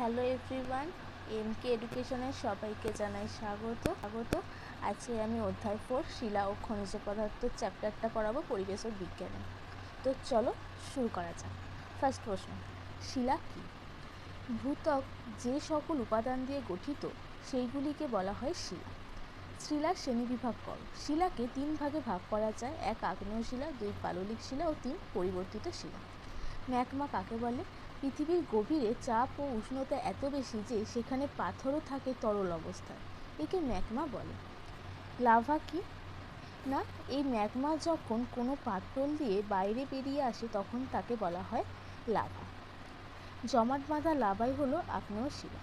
Hello everyone এমকে এডুকেশনের সবাইকে জানাই স্বাগত। স্বাগত। আজকে আমি অধ্যায় ফোর শিলা ও খনিজ পদার্থ চ্যাপ্টারটা করাবো পরিবেশ ও বিজ্ঞানে। তো চলো শুরু করা যাক। ফার্স্ট প্রশ্ন, শিলা কী? ভূত্বক যে সকল উপাদান দিয়ে গঠিত, সেইগুলিকে বলা হয় শিলা। শিলার শ্রেণীবিভাগ কর। শিলাকে তিন ভাগে ভাগ করা যায়। এক আগ্নেয় শিলা, দুই পাললিক শিলা ও তিন পরিবর্তিত শিলা। ম্যাকমা কাকে বলে? পৃথিবীর গভীরে চাপ ও উষ্ণতা এত বেশি যে সেখানে পাথরও থাকে তরল অবস্থায়, একে ম্যাকমা বলে। লাভা কি? না, এই ম্যাগমা যখন কোনো পাত্রল দিয়ে বাইরে বেরিয়ে আসে তখন তাকে বলা হয় লাভা। জমাট বাঁধা লাভাই হলো আগ্নেয় শিলা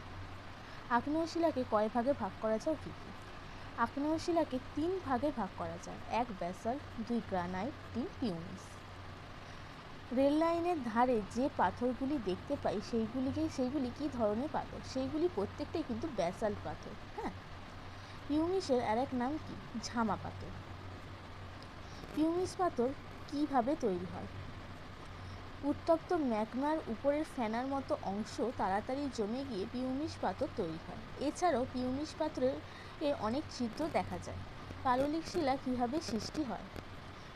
আগ্নেয় শিলাকে কয় ভাগে ভাগ করা যায় কী কী? আগ্নেয় শিলাকে তিন ভাগে ভাগ করা যায়। এক ব্যাসাল্ট, দুই গ্রানাইট, তিন পিউমিস রেল লাইনের ধারে যে পাথরগুলি দেখতে পাই সেইগুলিকে সেইগুলি কী ধরনের পাথর? সেইগুলি প্রত্যেকটাই কিন্তু ব্যাসাল্ট পাথর হ্যাঁ? পিউমিসের আর এক নাম কি? ঝামা পাথর। পিউমিস পাথর কীভাবে তৈরি হয়? উত্তপ্ত ম্যাগমার উপরের ফেনার মতো অংশ তাড়াতাড়ি জমে গিয়ে পিউমিস পাথর তৈরি হয়। এছাড়াও পিউমিস পাথরের অনেক চিত্র দেখা যায়। পাললিক শিলা কীভাবে সৃষ্টি হয়?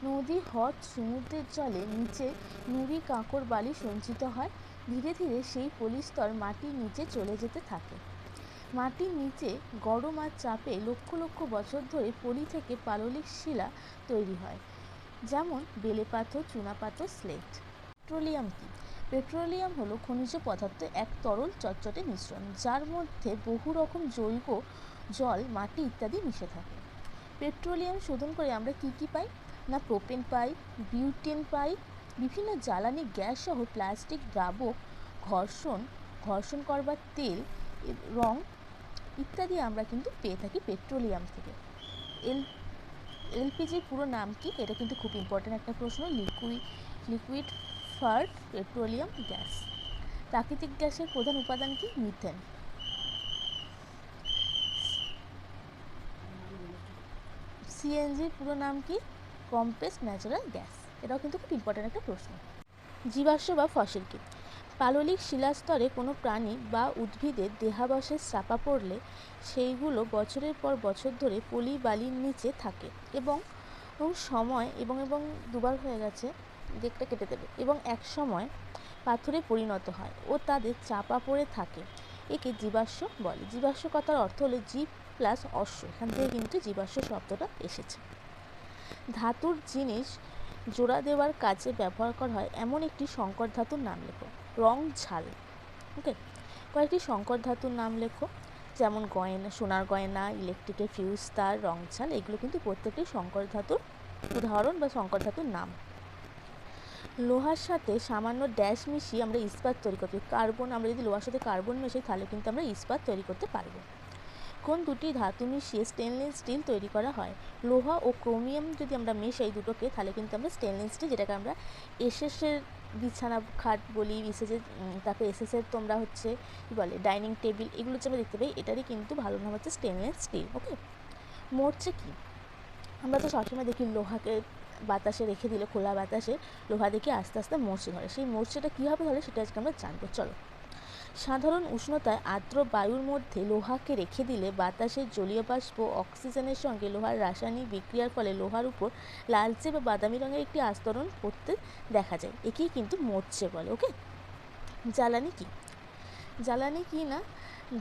নদী হ্রদ সমুদ্রের জলে নিচে নুড়ি কাঁকর বালি সঞ্চিত হয়। ধীরে ধীরে সেই পলিস্তর মাটির নিচে চলে যেতে থাকে। মাটির নিচে গরম আর চাপে লক্ষ লক্ষ বছর ধরে পলি থেকে পাললিক শিলা তৈরি হয়, যেমন বেলে পাথর চুনাপাথর, স্লেট। পেট্রোলিয়াম কি? পেট্রোলিয়াম হলো খনিজ পদার্থ এক তরল চটচটে মিশ্রণ, যার মধ্যে বহু রকম জৈব জল, মাটি ইত্যাদি মিশে থাকে। পেট্রোলিয়াম শোধন করে আমরা কি কি পাই? না প্রোপেন পাই বিউটেন পাই, বিভিন্ন জ্বালানি গ্যাস সহ প্লাস্টিক দ্রাবক, ঘর্ষণ ঘর্ষণ করবার তেল রং ইত্যাদি আমরা কিন্তু পেয়ে থাকি পেট্রোলিয়াম থেকে। এল এলপিজির পুরো নাম কি? এটা কিন্তু খুব ইম্পর্ট্যান্ট একটা প্রশ্ন। Liquid liquid fart petroleum gas প্রাকৃতিক গ্যাসের প্রধান উপাদান কি? মিথেন সিএনজির পুরো নাম কি? Compressed natural gas? এটাও কিন্তু খুব ইম্পর্ট্যান্ট একটা প্রশ্ন। জীবাশ্ম বা ফসিল কি পাললিক শিলাস্তরে কোনো প্রাণী বা উদ্ভিদের দেহাবশেষ চাপা পড়লে সেইগুলো বছরের পর বছর ধরে পলি বালির নিচে থাকে এবং সময় এবং এবং দুবার হয়ে গেছে, দেখটা কেটে দেবে। এবং এক সময় পাথরে পরিণত হয় ও তাদের চাপা পড়ে থাকে। একে জীবাশ্ম বলে। জীবাশ্ম কথার অর্থ হলো জীব প্লাস অশ্ব। এখান থেকে কিন্তু জীবাশ্ম শব্দটা এসেছে। ধাতুর জিনিস জোড়া দেওয়ার কাজে ব্যবহার করা হয়। এমন একটি সংকর ধাতুর নাম লেখো। রং ঝাল। ওকে কয়েকটি সংকর ধাতুর নাম লেখো। যেমন গয়না, সোনার গয়না ইলেকট্রিকের ফিউজ তার, রং ঝাল। এগুলো কিন্তু প্রত্যেকটি সংকর ধাতুর উদাহরণ বা সংকর ধাতুর নাম। লোহার সাথে সামান্য ড্যাশ মিশিয়ে আমরা ইস্পাত তৈরি করতে কার্বন আমরা যদি লোহার সাথে কার্বন মেশাই, তাহলে কিন্তু আমরা ইস্পাত তৈরি করতে পারব। কোন দুটি ধাতু মিশিয়ে স্টেনলেস স্টিল তৈরি করা হয়? লোহা ও ক্রোমিয়াম যদি আমরা মেশাই দুটোকে, তাহলে কিন্তু আমরা স্টেনলেস স্টিল যেটাকে আমরা এসএসের বিছানা খাট বলি এসএসের তারপরে এসএসের তোমরা হচ্ছে কী বলে ডাইনিং টেবিল এগুলো যে আমরা দেখতে পাই, এটারই কিন্তু ভালো নাম হচ্ছে স্টেনলেস স্টিল ওকে মরছে কি? আমরা তো সবসময় দেখি লোহাকে বাতাসে রেখে দিলে, খোলা বাতাসে, লোহা দেখে আস্তে আস্তে মরছে ধরে সেই মরচেটা কীভাবে ধরে সেটা আজকে আমরা জানব, চলো। সাধারণ উষ্ণতায় আর্দ্র বায়ুর মধ্যে লোহাকে রেখে দিলে বাতাসের জলীয় বাষ্প অক্সিজেনের সঙ্গে লোহার রাসায়নিক বিক্রিয়ার ফলে লোহার উপর লালচে বা বাদামি রঙের একটি আস্তরণ পড়তে দেখা যায়। একেই কিন্তু মরচে বলে, ওকে? জ্বালানি কি? জ্বালানি কি না?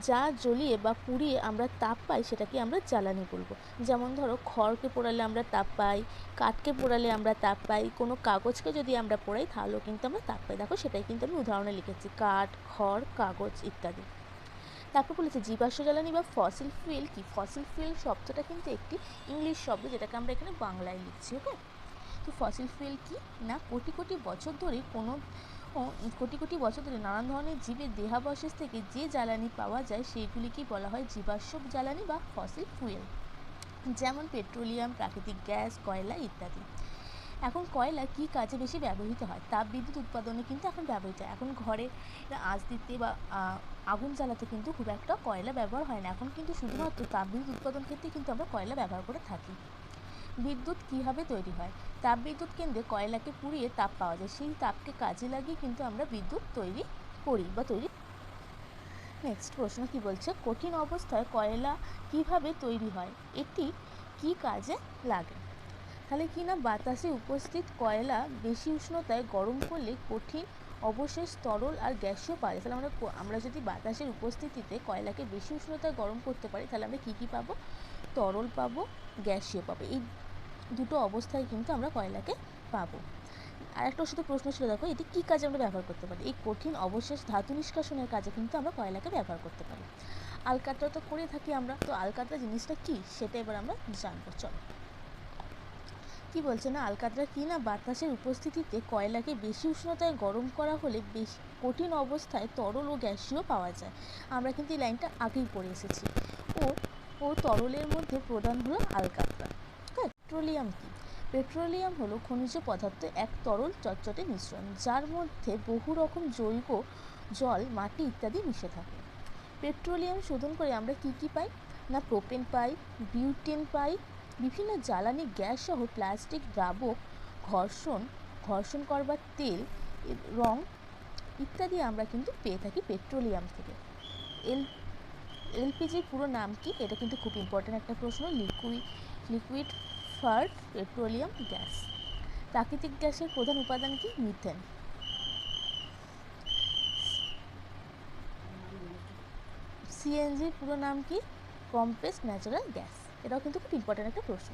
যা জ্বলিয়ে বা পুড়িয়ে আমরা তাপ পাই সেটাকে আমরা জ্বালানি বলব। যেমন ধরো খড়কে পোড়ালে আমরা তাপ পাই, কাঠকে পোড়ালে আমরা তাপ পাই, কোনো কাগজকে যদি আমরা পোড়াই তাহলেও কিন্তু আমরা তাপ পাই। দেখো সেটাই কিন্তু আমি উদাহরণে লিখেছি, কাঠ, খড়, কাগজ ইত্যাদি। তারপর বলেছে জীবাশ্ম জ্বালানি বা ফসিল ফুয়েল কি? ফসিল ফুয়েল শব্দটা কিন্তু একটি ইংলিশ শব্দ যেটাকে আমরা এখানে বাংলায় লিখছি, ওকে? তো ফসিল ফুয়েল কি? না, কোটি কোটি বছর ধরে কোনো কোটি কোটি বছর ধরে নানান ধরনের জীবের দেহাবশেষ থেকে যে জ্বালানি পাওয়া যায় সেইগুলিকেই বলা হয় জীবাশ্ম জ্বালানি বা ফসিল ফুয়েল যেমন পেট্রোলিয়াম প্রাকৃতিক গ্যাস কয়লা ইত্যাদি। এখন কয়লা কী কাজে বেশি ব্যবহৃত হয়? তাপবিদ্যুৎ উৎপাদনে কিন্তু এখন ব্যবহৃত হয়। এখন ঘরে আঁচ দিতে বা আগুন জ্বালাতে কিন্তু খুব একটা কয়লা ব্যবহার হয় না। এখন কিন্তু শুধুমাত্র তাপবিদ্যুৎ উৎপাদন ক্ষেত্রে কিন্তু আমরা কয়লা ব্যবহার করে থাকি। বিদ্যুৎ কীভাবে তৈরি হয়? তাপবিদ্যুৎ কেন্দ্রে কয়লাকে পুড়িয়ে তাপ পাওয়া যায়, সেই তাপকে কাজে লাগিয়ে কিন্তু আমরা বিদ্যুৎ তৈরি করি বা তৈরি নেক্সট প্রশ্ন, কি বলছে? কঠিন অবস্থায় কয়লা কীভাবে তৈরি হয়? এটি কি কাজে লাগে? তাহলে কি না বাতাসে উপস্থিত কয়লা বেশি উষ্ণতায় গরম করলে কঠিন অবশেষ তরল আর গ্যাসীয় পারে তাহলে আমরা আমরা যদি বাতাসের উপস্থিতিতে কয়লাকে বেশি উষ্ণতায় গরম করতে পারি, তাহলে আমরা কী কী পাবো? তরল পাবো, গ্যাসীয় পাবো। এই দুটো অবস্থায় কিন্তু আমরা কয়লাকে পাবো। আর একটা সাথে প্রশ্ন ছিল, দেখো, এটি কী কাজে আমরা ব্যবহার করতে পারি? এই কঠিন অবশেষ ধাতু নিষ্কাশনের কাজে কিন্তু আমরা কয়লাকে ব্যবহার করতে পারি। আলকাতরা তো করে থাকি আমরা, তো আলকাতরা জিনিসটা কী? সেটা এবার আমরা জানব। চলো। কি বলছে? না, আলকাতরা কি না বাতাসের উপস্থিতিতে কয়লাকে বেশি উষ্ণতায় গরম করা হলে বেশি কঠিন অবস্থায় তরল ও গ্যাসীয় পাওয়া যায়? আমরা কিন্তু এই লাইনটা আগেই পড়ে এসেছি। ও ও তরলের মধ্যে প্রধান হলো আলকাতরা। পেট্রোলিয়াম কি? পেট্রোলিয়াম হলো খনিজ পদার্থ এক তরল চটচটে মিশ্রণ, যার মধ্যে বহু রকম জৈব জল, মাটি ইত্যাদি মিশে থাকে। পেট্রোলিয়াম শোধন করে আমরা কি কি পাই? না, প্রোপেন পাই, বিউটেন পাই বিভিন্ন জ্বালানি গ্যাস সহ প্লাস্টিক, দ্রাবক, ঘর্ষণ ঘর্ষণ করবার তেল রং ইত্যাদি আমরা কিন্তু পেয়ে থাকি পেট্রোলিয়াম থেকে। এল এলপিজির পুরো নাম কি? এটা কিন্তু খুব ইম্পর্ট্যান্ট একটা প্রশ্ন। Liquid liquefied petroleum gas. প্রাকৃতিক গ্যাসের প্রধান উপাদান কি? মিথেন। সিএনজির পুরো নাম কি? Compress natural gas. এটাও কিন্তু খুব ইম্পর্ট্যান্ট একটা প্রশ্ন।